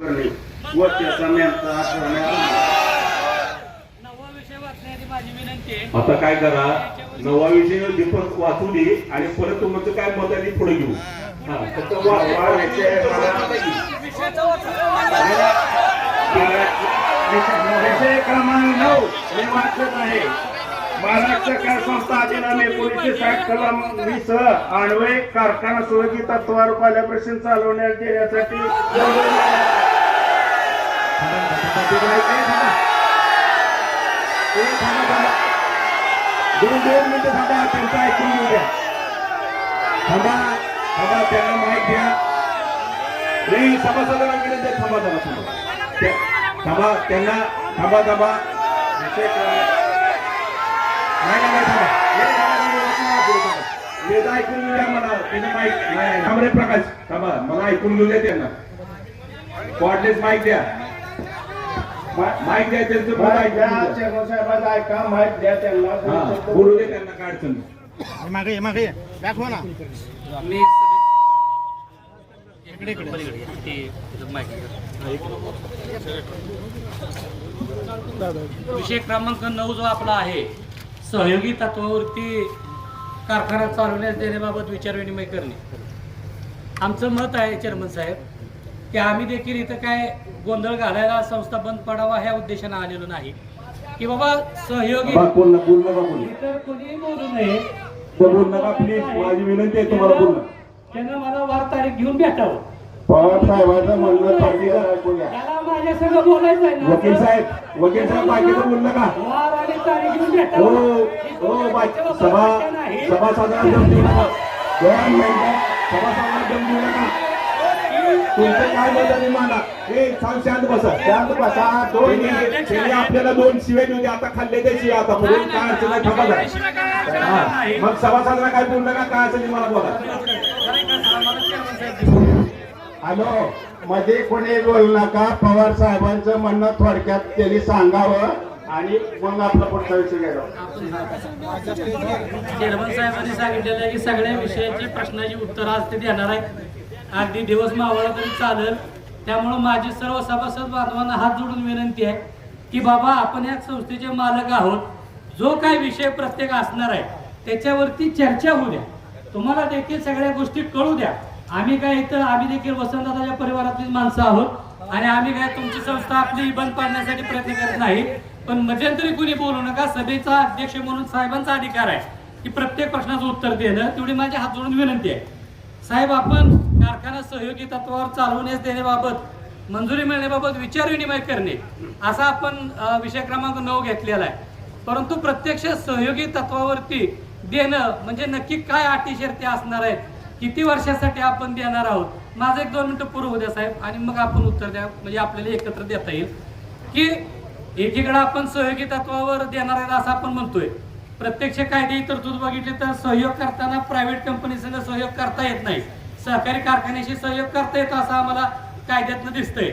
करणे. व त्याचा नेमका करण्यात आता काय करा? नवा विषय दीपक वाचू दे आणि परत तुमचं काय मत आहे पुढे घेऊ. हा फक्त वा- वा- विषय क्रमांक नऊ. हे वाचत आहे. महाराष्ट्र सहकार संस्था अधिनियम एकोणीसशे साठ कलम वीस अन्वय कारखाना सुयोगी तत्वावर पहिल्या प्रश्न चालवण्यात देण्यासाठी दोन दोन मिनिटं थांबा त्यांचं ऐकून घेऊ द्या थांबा थांबा त्यांना माहीत द्या रे सभासदांना विनंती आहे, थांबा जरा थांबा त्या- थांबा त्यांना थांबा थांबा विषय क्रमांक नाही नाही थांबा हे ऐकून घेऊ द्या मला त्यांना माईक नाही थांब प्रकाश थांबा मला ऐकून घेऊ द्या त्यांना कॉर्डलेस माहीत द्या त्यांचं माहीत ऐकून द्या. चेअरमन साहेबांना ऐका माहीत द्या त्यांना हा बोलू दे त्यांना काय अडचण नाही. मागे ये, मागे ये. दाखवा ना मी इकडे इकडे. ते आहे. विषय क्रमांक नऊ जो आपला आहे सहयोगी तत्वावरती कारखाना चालवण्यास देण्याबाबत विचारविनिमय करणे आमचं मत आहे चेअरमन साहेब की आम्ही देखील इथं काय गोंधळ घालायला संस्था बंद पडावा ह्या उद्देशानं आलेलो नाही. की बाबा सहयोगी इतर कोणीही बोलू नये. बोल नका प्लीज माझी विनंती आहे तुम्हाला बोल त्यांना मला वार तारीख घेऊन भेटावं. पवार साहेबांचं म्हणणं थोडक्यात ऐकूया त्याला माझ्या सगळं बोलायचं आहे ना वकील साहेब वकील साहेब बाकीचं बोल नका वार आणि तारीख घेऊन हो भेटावं हो सभा दम देऊ नका दोन मिनिटं सभासदांना दम देऊ नका तुमचं काय मत आहे माना? हे सांग शांत बसा. शांत बसा. दोन त्यांनी आपल्याला दोन शिवे देऊ दे आता खाल्ले ते शिवे आता. काय अडचण नाही थांबा जरा. हा. मग काय बोलू नका काय असेल ते मला बोला. हॅलो मध्ये कोणी बोलू नका. पवार साहेबांचं म्हणणं थोडक्यात त्यांनी सांगावं आणि मग आपला पुढचा विषय चेअरमन साहेबांनी सांगितलेलं आहे की सगळ्या विषयाची प्रश्नाची उत्तरं आज ते देणार आहे. अगदी दिवस मावळा तरी चालेल. त्यामुळं माझी सर्व सभासद बांधवांना हात जोडून विनंती आहे की बाबा आपण या संस्थेचे मालक आहोत. जो काय विषय प्रत्येक असणार आहे त्याच्यावरती चर्चा होऊ द्या. तुम्हाला देखील सगळ्या गोष्टी कळू द्या. आम्ही काय इथं आम्ही देखील वसंतदादाच्या परिवारातील माणसं आहोत. आणि आम्ही काय तुमची संस्था आपली बंद पाडण्यासाठी प्रयत्न करत नाही. पण मध्यंतरी कुणी बोलू नका. सभेचा अध्यक्ष म्हणून साहेबांचा अधिकार आहे की प्रत्येक प्रश्नाचं उत्तर देणं तेवढी माझी हात जोडून विनंती आहे. साहेब आपण कारखाना सहयोगी तत्वावर चालवण्यास देण्याबाबत मंजुरी मिळण्याबाबत विचारविनिमय करणे असा आपण विषय क्रमांक नऊ घेतलेला आहे. परंतु प्रत्यक्ष सहयोगी तत्वावरती देणं म्हणजे नक्की काय अटी शर्ती असणार आहेत किती वर्षासाठी आपण देणार आहोत? माझं एक दोन मिनटं पूर्व होऊ द्या साहेब आणि मग आपण उत्तर द्या म्हणजे आपल्याला एकत्र देता येईल. की एकीकडे आपण सहयोगी तत्वावर देणार आहेत असं आपण म्हणतोय. प्रत्यक्ष कायदे तरतूद बघितली तर सहयोग करताना प्रायव्हेट कंपनीसंग सहयोग करता येत नाही. सहकारी कारखान्याशी सहयोग करता येतो असं आम्हाला कायद्यातनं दिसतंय.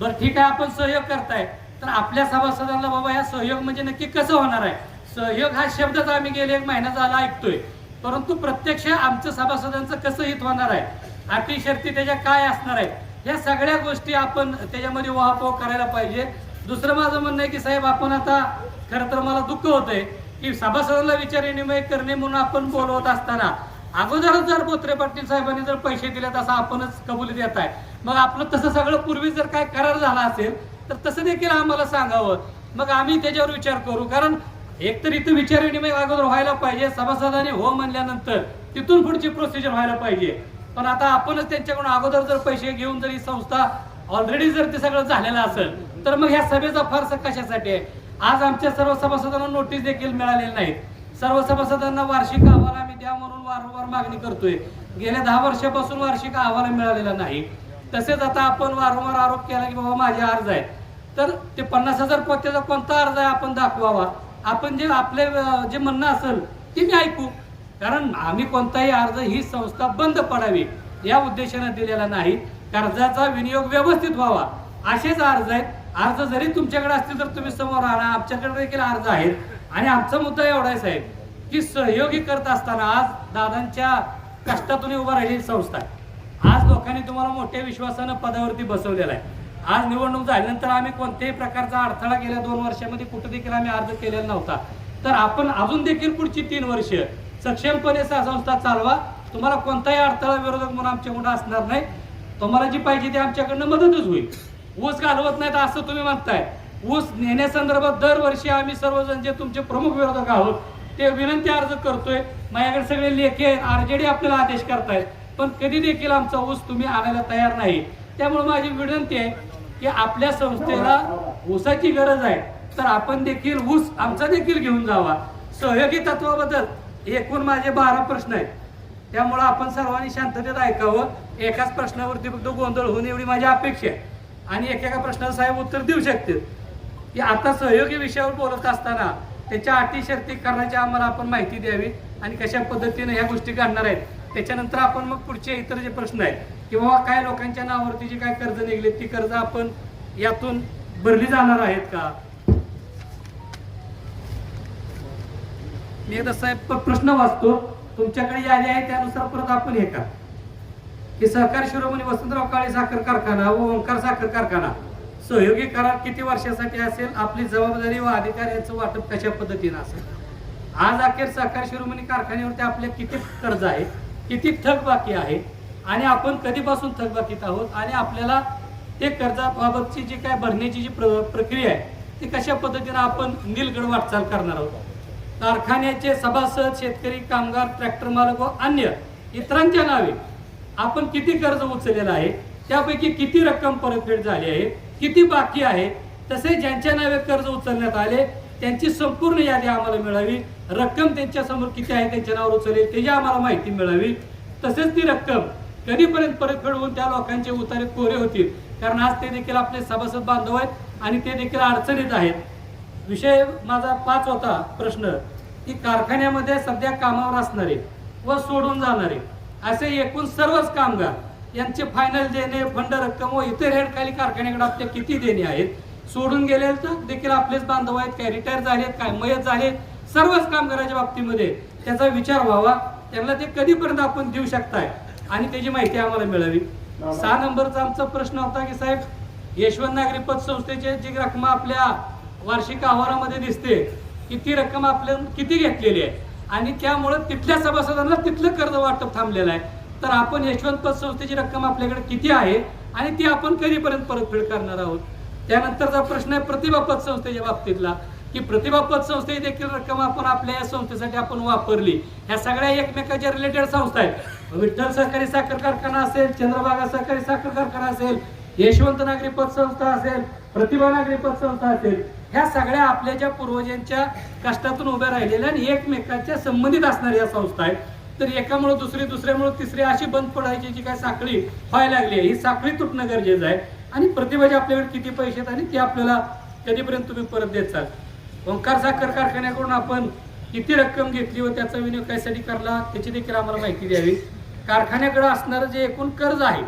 बरं ठीक आहे आपण सहयोग करताय. तर आपल्या सभासदांना बाबा या सहयोग म्हणजे नक्की कसं होणार आहे? सहयोग हा शब्दच आम्ही गेले एक महिना झाला ऐकतोय. परंतु प्रत्यक्ष आमचं सभासदांचं कसं हित होणार आहे? अटी शर्ती त्याच्या काय असणार आहेत या सगळ्या गोष्टी आपण त्याच्यामध्ये वाहपोह करायला पाहिजे. दुसरं माझं म्हणणं आहे की साहेब आपण आता खरं तर मला दुःख होतंय की सभासदांना विचारविनिमय करणे म्हणून आपण बोलवत असताना अगोदरच जर बोत्रे पाटील साहेबांनी जर पैसे दिले असं आपणच कबुली देत आहे. मग आपलं तसं सगळं पूर्वी जर काय करार झाला असेल तर तसं देखील आम्हाला सांगावं. मग आम्ही त्याच्यावर विचार करू. कारण एकतर इथं विचारविनिमय अगोदर व्हायला पाहिजे सभासदाने हो म्हणल्यानंतर तिथून पुढची प्रोसिजर व्हायला पाहिजे. पण आता आपणच त्यांच्याकडून अगोदर जर पैसे घेऊन जर ही संस्था ऑलरेडी जर ते सगळं झालेलं असेल तर मग ह्या सभेचा फारसा कशासाठी आहे? आज आमच्या सर्व सभासदांना नोटीस देखील मिळालेली नाहीत. सर्व सभासदांना वार्षिक अहवाल आम्ही द्या म्हणून वारंवार मागणी करतोय. गेल्या दहा वर्षापासून वार्षिक अहवाल मिळालेला नाही. तसेच आता आपण वारंवार आरोप केला की बाबा माझे अर्ज आहेत. तर ते पन्नास हजार पोत्याचा कोणता अर्ज आहे आपण दाखवावा. आपण जे आपले जे म्हणणं असेल ते मी ऐकू. कारण आम्ही कोणताही अर्ज ही संस्था बंद पडावी या उद्देशाने दिलेला नाही. कर्जाचा विनियोग व्यवस्थित व्हावा. असेच अर्ज आहेत. अर्ज जरी तुमच्याकडे असतील तर तुम्ही समोर आणा. आमच्याकडे देखील अर्ज आहेत. आणि आमचा मुद्दा एवढा आहे साहेब की सहयोगी करत असताना आज दादांच्या कष्टातून उभा राहिलेली संस्था आहे. आज लोकांनी तुम्हाला मोठ्या विश्वासानं पदावरती बसवलेला आहे. आज निवडणूक झाल्यानंतर आम्ही कोणत्याही प्रकारचा अडथळा गेल्या दोन वर्षामध्ये कुठं देखील आम्ही अर्ज केलेला नव्हता. तर आपण अजून देखील पुढची तीन वर्ष सक्षमपणे संस्था चालवा. तुम्हाला कोणताही अडथळा विरोधक म्हणून आमच्याकडून असणार नाही. तुम्हाला जी पाहिजे ती आमच्याकडनं मदतच होईल. ऊस घालवत नाही तर असं तुम्ही म्हणताय. ऊस नेण्यासंदर्भात दरवर्षी आम्ही सर्वजण जे तुमचे प्रमुख विरोधक आहोत ते विनंती अर्ज करतोय. माझ्याकडे सगळे लेखी आहेत आरजेडी आपल्याला आदेश करतायत. पण कधी देखील आमचा ऊस तुम्ही आणायला तयार नाही. त्यामुळे माझी विनंती आहे की आपल्या संस्थेला ऊसाची गरज आहे. तर आपण देखील ऊस आमचा देखील घेऊन जावा. सहयोगी तत्वाबद्दल एकूण माझे बारा प्रश्न आहेत. त्यामुळं आपण सर्वांनी शांततेत ऐकावं. एकाच प्रश्नावरती फक्त गोंधळ होऊन एवढी माझी अपेक्षा आहे. आणि एकेका प्रश्नाला साहेब उत्तर देऊ शकतील. की आता सहयोगी विषयावर बोलत असताना त्याच्या अटी शर्ती करण्याची आम्हाला आपण माहिती द्यावी आणि कशा पद्धतीने ह्या गोष्टी घडणार आहेत त्याच्यानंतर आपण मग पुढचे इतर जे प्रश्न आहेत किंवा काय लोकांच्या नावावरती जी काय कर्ज निघले ती कर्ज आपण यातून भरली जाणार आहेत का? मी एकदा साहेब प्रश्न वाचतो. तुमच्याकडे यादी आहे त्यानुसार परत आपण हे का की सहकार शिरोमणी वसंतराव काळे साखर कारखाना व ओंकार साखर कारखाना सहयोगी करार किती वर्षासाठी असेल आपली जबाबदारी व अधिकार याचं वाटप कशा पद्धतीनं असेल? आज अखेर सहकार शिरोमणी कारखान्यावरती आपले किती कर्ज आहे किती थकबाकी आहे आणि आपण कधीपासून थकबाकीत आहोत आणि आपल्याला ते कर्जाबाबतची जी काय भरण्याची जी प्र प्रक्रिया आहे ती कशा पद्धतीनं आपण नीलगड वाटचाल करणार आहोत? कारखान्याचे सभासद शेतकरी कामगार ट्रॅक्टर मालक व अन्य इतरांच्या नावे आपण किती कर्ज उचललेलं आहे त्यापैकी किती रक्कम परतफेड झाली आहे किती बाकी आहे? तसे ज्यांच्या नावे कर्ज उचलण्यात आले त्यांची संपूर्ण यादी आम्हाला मिळावी. रक्कम त्यांच्यासमोर किती आहे त्यांच्या नावावर उचलेल त्याची आम्हाला माहिती मिळावी. तसेच ती रक्कम कधीपर्यंत परतफेड होऊन त्या लोकांचे उतारे कोरे होतील कारण आज ते देखील आपले सभासद बांधव आहेत आणि ते देखील अडचणीत आहेत. विषय माझा पाच होता प्रश्न की कारखान्यामध्ये सध्या कामावर असणारे व सोडून जाणारे असे एकूण सर्वच कामगार यांचे फायनल देणे फंड रक्कम व इतर हेडखाली कारखान्याकडे आपल्या किती देणे आहेत सोडून गेले तर देखील आपलेच बांधव आहेत काय रिटायर झालेत काय मयत झाले सर्वच कामगाराच्या बाबतीमध्ये त्याचा विचार व्हावा. त्यांना ते कधीपर्यंत आपण देऊ शकताय? आणि त्याची माहिती आम्हाला मिळावी. सहा नंबरचा आमचा प्रश्न होता की साहेब यशवंत नागरी पतसंस्थेचे जी रक्कम आपल्या वार्षिक अहवालामध्ये दिसते की ती रक्कम आपल्या किती घेतलेली आहे? आणि त्यामुळं तिथल्या सभासदांना तिथलं कर्ज वाटप थांबलेलं आहे. तर आपण यशवंत पतसंस्थेची रक्कम आपल्याकडे किती आहे आणि ती आपण कधीपर्यंत परतफेड करणार आहोत? त्यानंतरचा प्रश्न आहे प्रतिभा पतसंस्थेच्या बाबतीतला की प्रतिभा पतसंस्थेची देखील रक्कम आपण आपल्या या संस्थेसाठी आपण वापरली. ह्या सगळ्या एकमेकाच्या रिलेटेड संस्था आहेत. विठ्ठल सहकारी साखर कारखाना असेल चंद्रभागा सहकारी साखर कारखाना असेल यशवंत नागरी पतसंस्था असेल प्रतिभा नागरी पतसंस्था असेल ह्या सगळ्या आपल्या ज्या पूर्वजांच्या कष्टातून उभ्या राहिलेल्या आणि एकमेकांच्या संबंधित असणाऱ्या संस्था आहेत. तर एकामुळे दुसरी दुसऱ्यामुळे तिसरी अशी बंद पडायची जी काय साखळी व्हायला लागली आहे. ही साखळी तुटणं गरजेचं आहे. आणि प्रतिभाचे आपल्याकडे किती पैसे आहेत आणि ते आपल्याला कधीपर्यंत तुम्ही परत देतात ओंकार साखर कारखान्याकडून आपण किती रक्कम घेतली व त्याचा विनियोग कायसाठी करला त्याची देखील आम्हाला माहिती द्यावी. कारखान्याकडे असणारं जे एकूण कर्ज आहे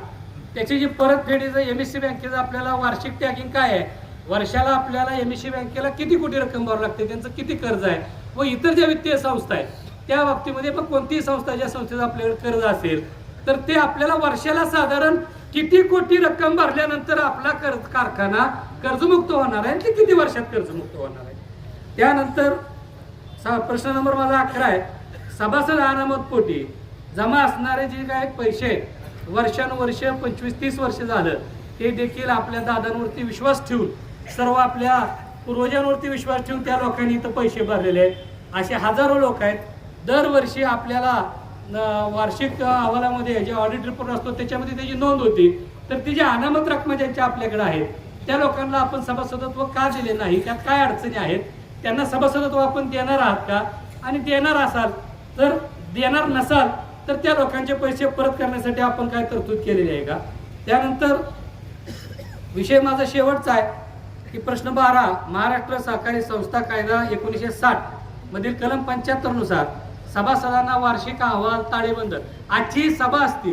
त्याची जी परतफेडीचं एम एस सी बँकेचं आपल्याला वार्षिक टॅगिंग काय आहे? वर्षाला आपल्याला एम एस सी बँकेला किती कोटी रक्कम भरावी लागते? त्यांचं किती कर्ज आहे? व इतर ज्या वित्तीय संस्था आहेत त्या बाबतीमध्ये पण कोणतीही संस्था ज्या संस्थेचं आपल्याकडे कर्ज असेल तर ते आपल्याला वर्षाला साधारण किती कोटी रक्कम भरल्यानंतर आपला कर्ज कारखाना कर्जमुक्त होणार आहे ते किती वर्षात कर्जमुक्त होणार आहे? त्यानंतर प्रश्न नंबर माझा अकरा आहे. सभासद अनामत पोटी. जमा असणारे जे काय पैसे आहेत, वर्षानुवर्ष पंचवीस तीस वर्ष झालं ते देखील आपल्या दादांवरती विश्वास ठेवून सर्व आपल्या पूर्वजांवरती विश्वास ठेवून त्या लोकांनी इथं पैसे भरलेले आहेत. असे हजारो लोक आहेत. दरवर्षी आपल्याला वार्षिक अहवालामध्ये जे ऑडिट रिपोर्ट असतो त्याच्यामध्ये त्याची नोंद होती. तर ती जी अनामत रक्कम ज्यांच्या आपल्याकडे आहेत त्या लोकांना आपण सभासदत्व का दिले नाही? त्यात काय अडचणी आहेत? त्यांना सभासदत्व आपण देणार आहात का? आणि देणार असाल तर देणार नसाल तर त्या लोकांचे पैसे परत करण्यासाठी आपण काय तरतूद केलेली आहे का? त्यानंतर विषय माझा शेवटचा आहे की प्रश्न बारा महाराष्ट्र सहकारी संस्था कायदा एकोणीसशे साठ मधील कलम पंच्याहत्तरनुसार सभासदांना वार्षिक अहवाल ताळेबंद आजची ही सभा असते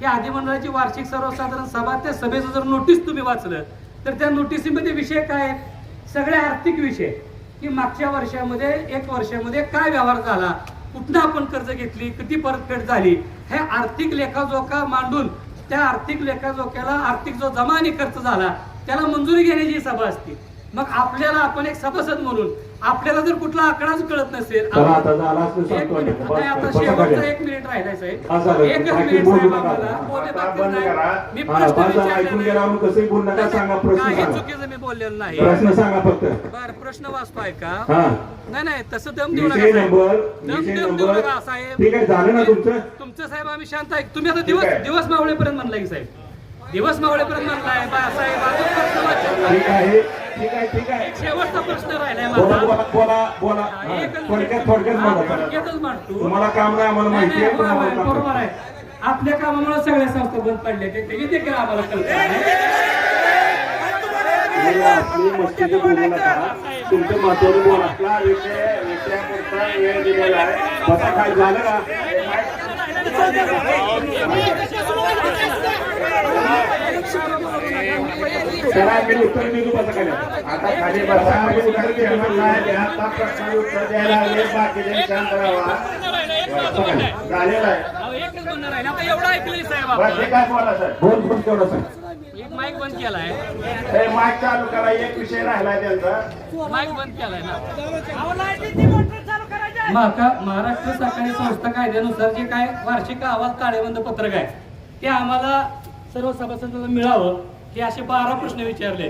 ही अधिमंडळाची वार्षिक सर्वसाधारण सभा त्या सभेचं जर नोटीस तुम्ही वाचलं तर त्या नोटीसीमध्ये विषय काय सगळे आर्थिक विषय. की मागच्या वर्षामध्ये एक वर्षामध्ये काय व्यवहार झाला? कुठनं आपण कर्ज घेतली? किती परतफेड झाली? हे आर्थिक लेखाजोखा मांडून त्या आर्थिक लेखाजोख्याला आर्थिक जो जमा आणि खर्च झाला त्याला मंजुरी घेण्याची सभा असते. मग आपल्याला आपण एक सभासद म्हणून आपल्याला जर कुठला आकडाच कळत नसेल एक मिनिट, आता शेवटचा. एक मिनिट राहिलाय साहेब. एकच मिनिट बोलू साहेब. आम्हाला. मी काही. चुकीचं मी बोललेलो नाही. प्रश्न सांगा फक्त. बर प्रश्न वाचतो ऐका. हा. नाही नाही तसं दम देऊ नका दम दम देऊ नका साहेब. तुमचं? साहेब आम्ही शांत आहे. तुम्ही आता दिवस. दिवस मावळेपर्यंत म्हणलाय की साहेब. दिवस मावळेपर्यंत म्हणलाय बा साहेब अजून प्रश्न वाचत ठीक. आहे ठीक आहे ठीक आहे. शेवटचा प्रश्न राहिलाय बोला माझा बोला बोला. बोला एकच थोडक्यात थोडक्यात बोला थोडक्यातच मांडतो तुम्हाला काम नाही आम्हाला नाही, माहिती नाही, आहे पण बरोबर आहे, आपल्या कामामुळे सगळ्या संस्था बंद पडल्या ते देखील आम्हाला कल्पना आहे. तुम्ही आपली मस्ती बोलू नका तुमचं महत्वाचं बोला. विषय विषयापुरता वेळ दिलेला आहे. बसा काय झालं का चला मी उत्तर देतो बसा काय आता खाली बसा उत्तर देणार नाही आता प्रश्न उत्तर द्यायला बाकीचे शांत राहा आहे एवढं साहेब आहे बोला बोल बोल एक माईक बंद केलाय माईक चालू करा एक विषय राहिला त्यांचा माईक बंद केलाय ना माका महाराष्ट्र सहकारी संस्था कायद्यानुसार जे काय वार्षिक अहवाल ताळेबंद पत्रक आहे ते आम्हाला सर्व सभासदांना मिळावं हे असे बारा प्रश्न विचारले.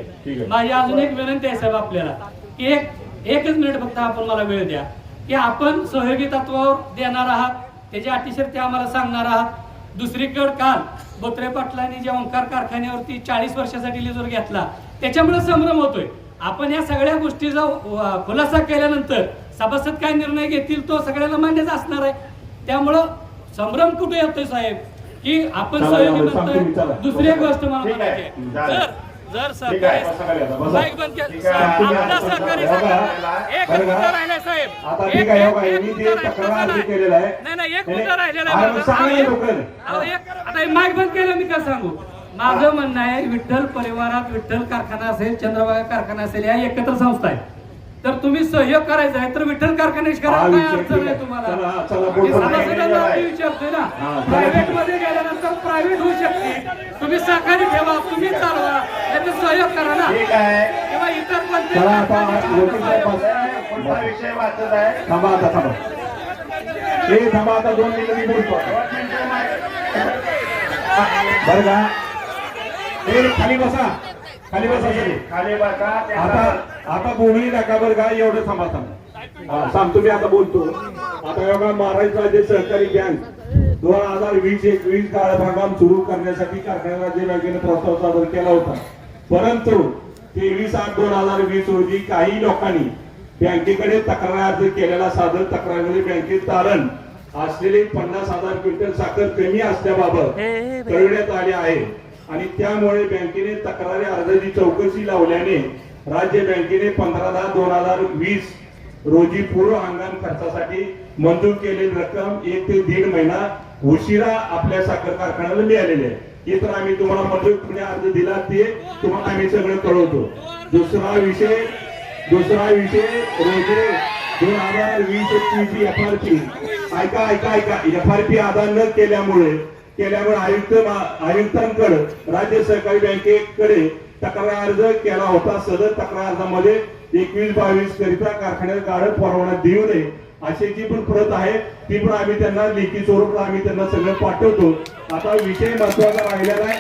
माझी अजून एक विनंती आहे साहेब आपल्याला की एक एकच मिनिट फक्त आपण मला वेळ द्या की आपण सहयोगी तत्वावर देणार आहात त्याची अटीशर ते आम्हाला सांगणार आहात. दुसरीकडे काल बोत्रे पाटलांनी जे ओंकार कारखान्यावरती चाळीस वर्षासाठी लिजोर घेतला त्याच्यामुळे संभ्रम होतोय. आपण या सगळ्या गोष्टीचा खुलासा केल्यानंतर सभासद काय निर्णय घेतील तो सगळ्यांना मान्यच असणार आहे. त्यामुळं संभ्रम कुठे येतोय साहेब? की आपण सहयोगी म्हणतोय. दुसरी एक गोष्ट मला. म्हणायची. जर जर सहकारी. माईक बंद. आपला सहकारी एक. मुद्दा राहिलाय साहेब? आता एक- ठीक आहे हो का राहिला. नाही, अर्ज केलेला आहे. नाही नाही एक मुद्दा राहिलेला आता हे माईक बंद केलं मी काय सांगू? माझं म्हणणं आहे विठ्ठल परिवारात विठ्ठल कारखाना असेल चंद्रभागा कारखाना असेल या एकत्र संस्था आहे तर तुम्ही सहयोग करायचा आहे तर विठ्ठल कारखान्याशी करा हा, काय अडचण आहे. तुम्हाला? विचारतोय ना. प्रायव्हेटमध्ये गेल्यानंतर प्रायव्हेट होऊ शकते. तुम्ही सहकारी ठेवा तुम्ही चालवा याचा सहयोग करा ना. किंवा इतर विषय वाचत आहे? थांबा आता थांबा. ए थांबा आता दोन मिनिटं मी बोलतो. दोन मिनिटं माईक बरं का? खाली बसा. खाली बसा सगळे खाली. बसा आता त्याचा आता बोलू नका बरं का एवढं थांबा थांबा. हा, सांगतो मी आता बोलतो. आता बघा महाराष्ट्र राज्य सहकारी बँक दोन हजार वीस एकवीस काळभागाम सुरू करण्यासाठी कारखाना राज्य बँकेने प्रस्ताव सादर केला होता. परंतु तेवीस आठ दोन हजार वीस रोजी काही लोकांनी बँकेकडे तक्रार अर्ज केलेला सादर तक्रारीमध्ये बँकेत तारण असलेले पन्नास हजार क्विंटल साखर कमी असल्याबाबत कळविण्यात आले आहे. आणि त्यामुळे बँकेने तक्रारी अर्जाची चौकशी लावल्याने राज्य बँकेने पंधरा दहा दोन हजार वीस रोजी पूर्व हंगाम खर्चासाठी मंजूर केलेली रक्कम एक ते दीड महिना उशिरा आपल्या साखर कारखान्याला मिळालेली आहे. हे तर आम्ही तुम्हाला मंजूर अर्ज दिला ते तुम्हाला आम्ही सगळं कळवतो. दुसरा विषय दुसरा विषय रोजे दोन हजार वीस एकवीस एफ आर पी ऐका ऐका ऐका. एफ आर पी आधार न केल्यामुळे केल्यामुळे आयुक्त आयुक्तांकडे राज्य सहकारी बँकेकडे तक्रार अर्ज केला होता सदर तक्रार अर्जामध्ये एकवीस बावीस करिता कारखान्यात गाडत परवाना देऊ नये अशी जी पण प्रत आहे ती पण आम्ही त्यांना लेखी स्वरूपात आम्ही त्यांना सगळं पाठवतो. आता विषय महत्त्वाचा राहिलेला आहे.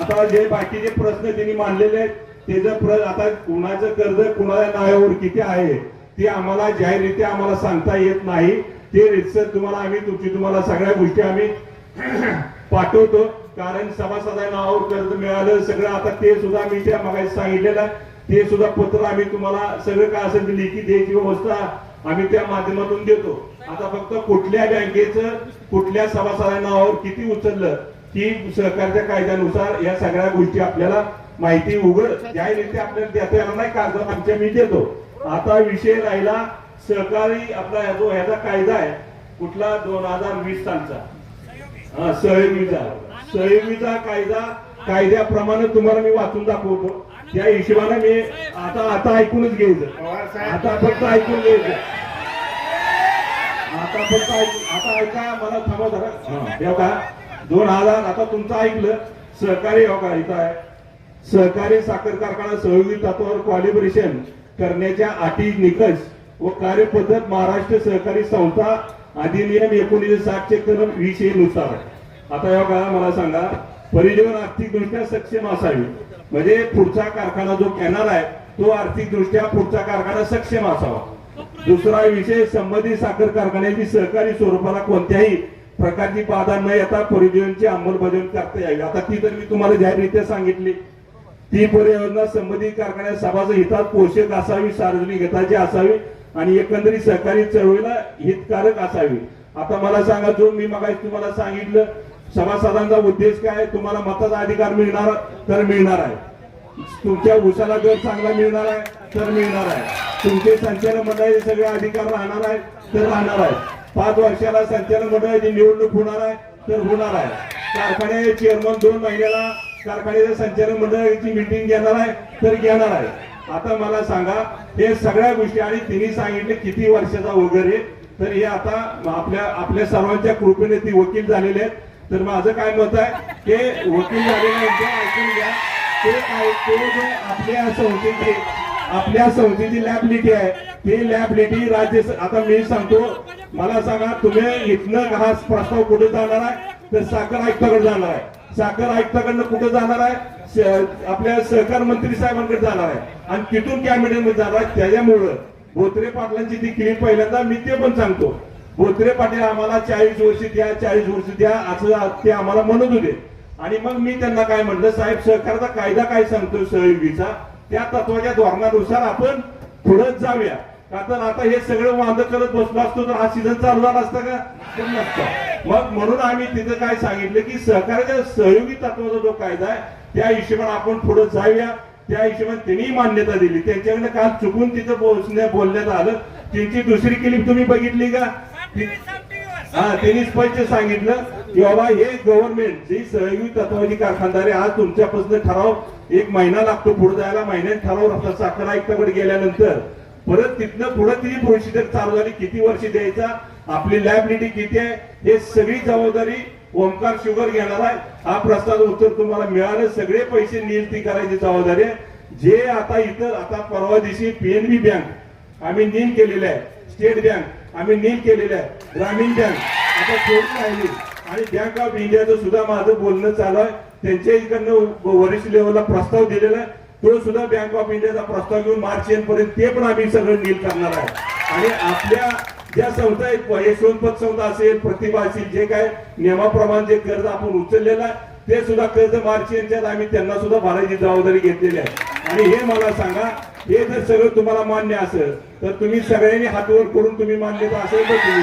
आता जे बाकीचे प्रश्न त्यांनी मांडलेले आहेत त्याचं प्रत आता कुणाचं कर्ज कुणाच्या नावावर किती आहे ते आम्हाला जाहीररित्या आम्हाला सांगता येत नाही. ते रितसर तुम्हाला आम्ही तुमची तुम्हाला सगळ्या गोष्टी आम्ही पाठवतो. कारण सभासदांना नावावर कर्ज मिळालं सगळं आता ते सुद्धा मी त्या मगाशी सांगितलेलं ते सुद्धा पत्र आम्ही तुम्हाला सगळं काय असेल ते लिखित द्यायची व्यवस्था आम्ही त्या माध्यमातून देतो. आता फक्त कुठल्या बँकेचं कुठल्या सभासदांना नावावर किती उचललं की सहकारच्या कायद्यानुसार या सगळ्या गोष्टी आपल्याला माहिती उघड जाहीररित्या आपल्याला देता येणार नाही कागद आमच्या मी देतो. आता विषय राहिला सहकारी आपला जो ह्याचा कायदा आहे कुठला? दोन हजार वीस सालचा हा सहयोगीचा. सहयोगीचा कायदा कायद्याप्रमाणे तुम्हाला मी वाचून दाखवतो. त्या हिशोबाने मी आता आता ऐकूनच घ्यायचं. आता फक्त ऐकून घ्यायचं. आता फक्त आता ऐका मला थांबा हा, हे बघा. दोन हजार आता तुमचं ऐकलं. सहकारी हो का इथं आहे. सहकारी साखर कारखाना सहयोगी तत्वावर कॉलिब्रेशन करण्याच्या अटी निकष व कार्यपद्धत महाराष्ट्र सहकारी संस्था अधिनियम एकोणीसशे साठचे कलम वीस ए नुसार आहे. आता या मला सांगा परिजीवन आर्थिकदृष्ट्या सक्षम असावी. म्हणजे पुढचा कारखाना जो कॅनल आहे तो आर्थिकदृष्ट्या पुढचा कारखाना सक्षम असावा. दुसरा विषय संबंधित साखर कारखान्याची सहकारी स्वरूपाला कोणत्याही प्रकारची बाधा न येता परिजीवनची अंमलबजावणी करता यावी. आता ती तर मी तुम्हाला जाहीररित्या सांगितली. ती परियोजना संबंधित कारखान्यात सभाचं हितात पोषक असावी सार्वजनिक हिताची असावी आणि एकंदरीत सहकारी चळवळीला हितकारक असावी. आता मला सांगा जो मी मग तुम्हाला सांगितलं सभासदांचा उद्देश काय तुम्हाला मताचा अधिकार मिळणार तर मिळणार आहे. तुमच्या उसाला दर चांगला मिळणार आहे तर मिळणार आहे. तुमचे संचालक मंडळाचे सगळे अधिकार राहणार आहे तर राहणार आहे. पाच वर्षाला संचालक मंडळाची निवडणूक होणार आहे तर होणार आहे. कारखान्याचे चेअरमन दोन महिन्याला कारखान्याच्या संचालक मंडळाची मिटिंग घेणार आहे तर घेणार आहे. आता मला सांगा हे सगळ्या गोष्टी आणि तिने सांगितले किती वर्षाचा वगैरे तर हे आता आपल्या आपल्या सर्वांच्या कृपेने ती वकील झालेले आहेत. तर माझं काय मत आहे ते वकील झालेल्यानंतर ऐकून घ्या. ते काय ते जे आपल्या संस्थेची आपल्या संस्थेची लॅबिलिटी आहे ती लॅबिलिटी राज्य आता मी सांगतो मला सांगा तुम्ही इथनं हा प्रस्ताव कुठे जाणार आहे तर साखर आयुक्ताकडे जाणार आहे. साखर आयुक्ताकडनं कुठे जाणार आहे? आपल्या सहकार मंत्री साहेबांकडे जाणार आहे. आणि तिथून कॅबिनेटमध्ये जाणार आहे. त्याच्यामुळं भोत्रे पाटलांची ती क्लिप पहिल्यांदा मी ते पण सांगतो. भोत्रे पाटील आम्हाला चाळीस वर्ष द्या चाळीस वर्ष द्या असं ते आम्हाला म्हणत होते. आणि मग मी त्यांना काय म्हणलं साहेब सहकारचा कायदा काय सांगतो सहयोगीचा? त्या तत्वाच्या धोरणानुसार आपण पुढे जाऊया. कारण आता हे सगळं वांद करत बसलो असतो तर हा सीझन चालू झाला असता का? तर मग म्हणून आम्ही तिथं काय सांगितलं की सहकार्याच्या सहयोगी तत्वाचा जो कायदा आहे त्या हिशोबाने आपण पुढे जाऊया. त्या हिशोबाने त्यांनी मान्यता दिली. त्यांच्याकडे काल चुकून तिथं पोहोचण्या बोलण्यात आलं. त्यांची दुसरी क्लिप तुम्ही बघितली का? हा त्यांनी स्पष्ट सांगितलं की बाबा हे गव्हर्नमेंट जी सहयोगी तत्वाची कारखानदारी आज तुमच्यापासून ठराव एक महिना लागतो पुढे जायला. महिन्यात ठराव रस्ता साखर आयुक्ताकडे गेल्यानंतर. परत तिथनं पुढे ती प्रोसिजर चालू झाली. किती वर्ष द्यायचा? आपली लॅबिलिटी किती आहे? हे सगळी जबाबदारी ओंकार शुगर घेणार आहे. हा प्रस्ताव उत्तर तुम्हाला मिळालं. सगळे पैसे नियुक्ती करायची जबाबदारी आहे. जे आता इतर आता परवा दिवशी पीएनबी बँक आम्ही नील केलेलं आहे. स्टेट बँक आम्ही नील केलेलं आहे. ग्रामीण बँक आता सोडून राहिली? आणि बँक ऑफ इंडियाचं सुद्धा माझं बोलणं चालू आहे. त्यांच्या इकडनं वरिष्ठ लेवलला प्रस्ताव दिलेला आहे. तो सुद्धा बँक ऑफ इंडियाचा प्रस्ताव घेऊन मार्च एंड पर्यंत ते पण आम्ही सगळं नील करणार आहे. आणि आपल्या ज्या संस्था आहेत यशवंत संस्था असेल प्रतिभा असेल जे काय नियमाप्रमाणे जे कर्ज आपण उचललेलं आहे ते सुद्धा कर्ज मार्च यांच्यात आम्ही त्यांना सुद्धा भरायची जबाबदारी घेतलेली आहे. आणि हे मला सांगा हे जर सगळं तुम्हाला मान्य असेल तर तुम्ही सगळ्यांनी हातवर करून तुम्ही मान्यता असेल तर तुम्ही